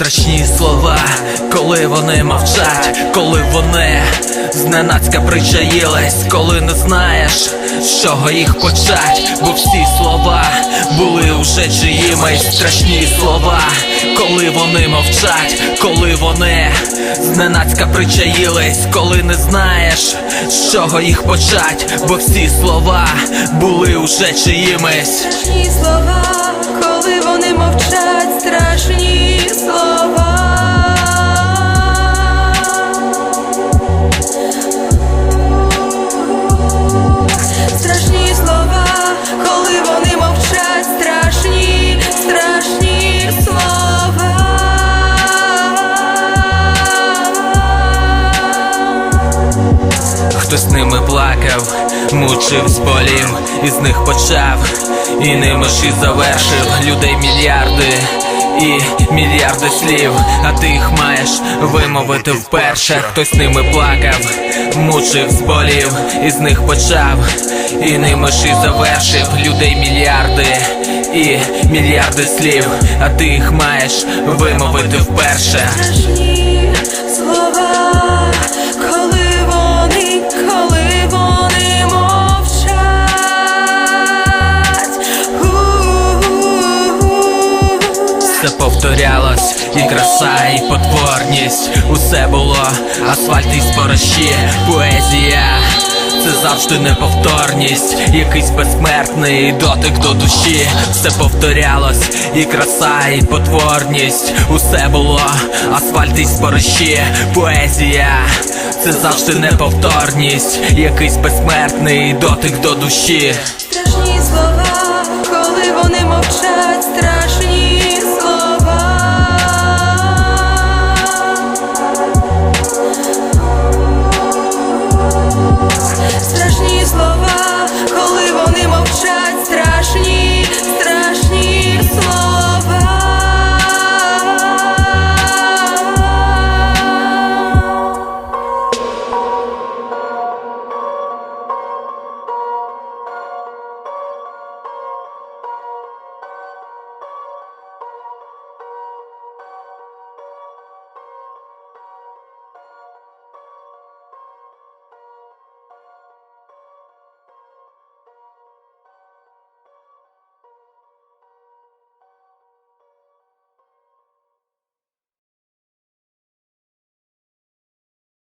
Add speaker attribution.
Speaker 1: Страшні слова, коли вони мовчать, коли вони зненацька причаїлись, коли не знаєш, з чого їх почать, бо всі слова були уже чиїмись страшні слова, коли вони мовчать, коли вони зненацька причаїлись, коли не знаєш, з чого їх почать, бо всі слова були уже чиїмись.
Speaker 2: Страшні слова, коли вони мовчать, страшні
Speaker 1: Хтось ними плакав, мучив з болів, із них почав, і ними ж і завершив людей мільярди. І мільярди слів, а ти їх маєш вимовити вперше. Хтось ними плакав, мучив з болів, із них почав, і ними ж і завершив людей мільярди, і мільярди слів, а ти їх маєш вимовити вперше. Все повторялось, і краса, і потворність. Усе було асфальт і спорощі, поезія. Це завжди неповторність, якийсь безсмертний дотик до душі. Все повторялось, і краса, і потворність. Усе було асфальт і спорощі, поезія. Це завжди неповторність, якийсь безсмертний дотик до душі.